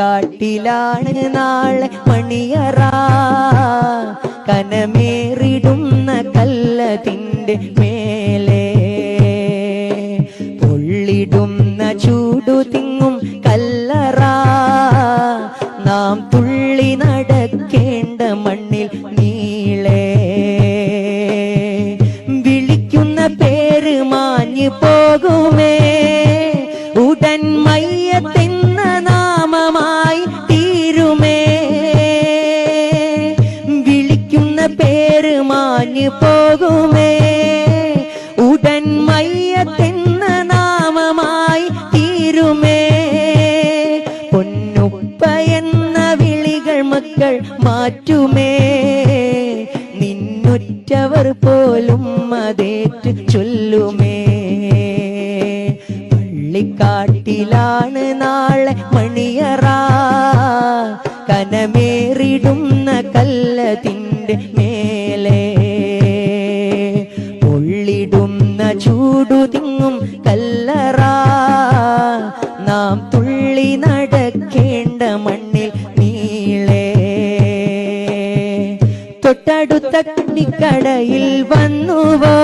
പള്ളിക്കാട്ടിലാണ് നാളെ മണിയറ. കനമേറിടുന്ന കല്ലതിന്റെ മേലെ. പൊള്ളിടുന്ന ചൂടു മാഞ്ഞു പോകുമേ. ഉടൻ മയ്യത്തെന്ന നാമമായി തീരുമേ. പൊന്നുപ്പ എന്ന വിളികൾ മക്കൾ മാറ്റുമേ. നിന്നുറ്റവർ പോലും അതേറ്റ് ചൊല്ലുമേ. പള്ളിക്കാട്ടിലാണ് നാളെ മണിയറ. കനമേറിടുന്ന തൊട്ടടുത്ത കുട്ടിക്കടയിൽ വന്നുവോ?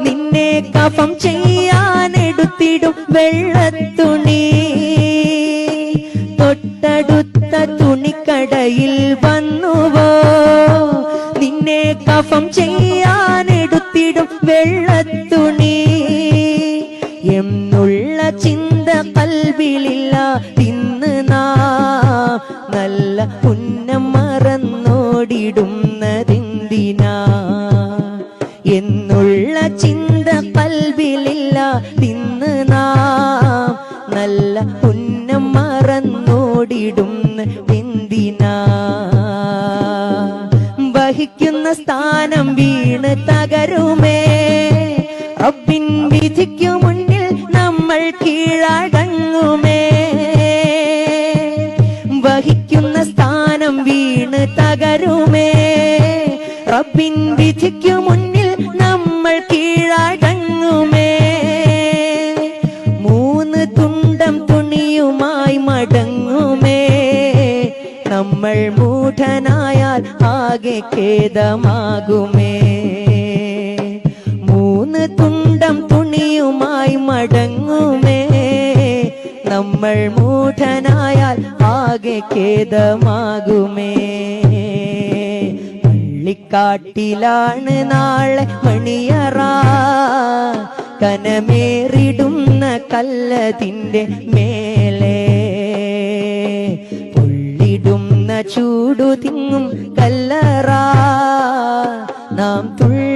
നിന്നെ കഫം ചെയ്യാൻ എടുത്തിടും വെള്ളത്തുണി. തൊട്ടടുത്ത തുണിക്കടയിൽ വന്നുവോ? നിന്നെ കഫം ചെയ്യാൻ എടുത്തിടും വെള്ളത്തുണി. എന്നുള്ള ചിന്ത കൽവിലില്ല ഇന്ന് നാ. നല്ല പുന്നം മറന്നോടിടുന്നതെന്തിനാ എന്നുള്ള ചിന്ത പൽവിലില്ല തിന്ന് നാം. നല്ല പുന്നം മറന്നോടിടുന്ന എന്തിനാ വഹിക്കുന്ന സ്ഥാനം വീണ് തകരുമേ. റബ്ബിൻ വിധിക്കു മുന്നിൽ നമ്മൾ കീഴടങ്ങുമേ. തകരുമേ റബ്ബിൻ വിധിക്കു മുന്നിൽ നമ്മൾ കീഴടങ്ങുമേ. മൂന്ന് തുണ്ടം തുണിയുമായി മടങ്ങുമേ. നമ്മൾ മൂഢനായാൽ ആകെ ഖേദമാകുമേ. മൂന്ന് തുണ്ടം തുണിയുമായി മടങ്ങുമേ. നമ്മൾ മൂഢനായാൽ ആകെ ഖേദമാകുമേ. പള്ളിക്കാട്ടിലാണ് നാളെ മണിയറ. കനമേറിടുന്ന കല്ലതിന്റെ മേലെ. പൊള്ളിടുന്ന ചൂടു തിങ്ങും കല്ലറ. നാം തുള്ളി